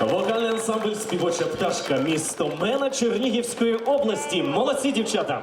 Вокальний ансамбль співоча пташка, місто Мена Чернігівської області. Молодці, дівчата!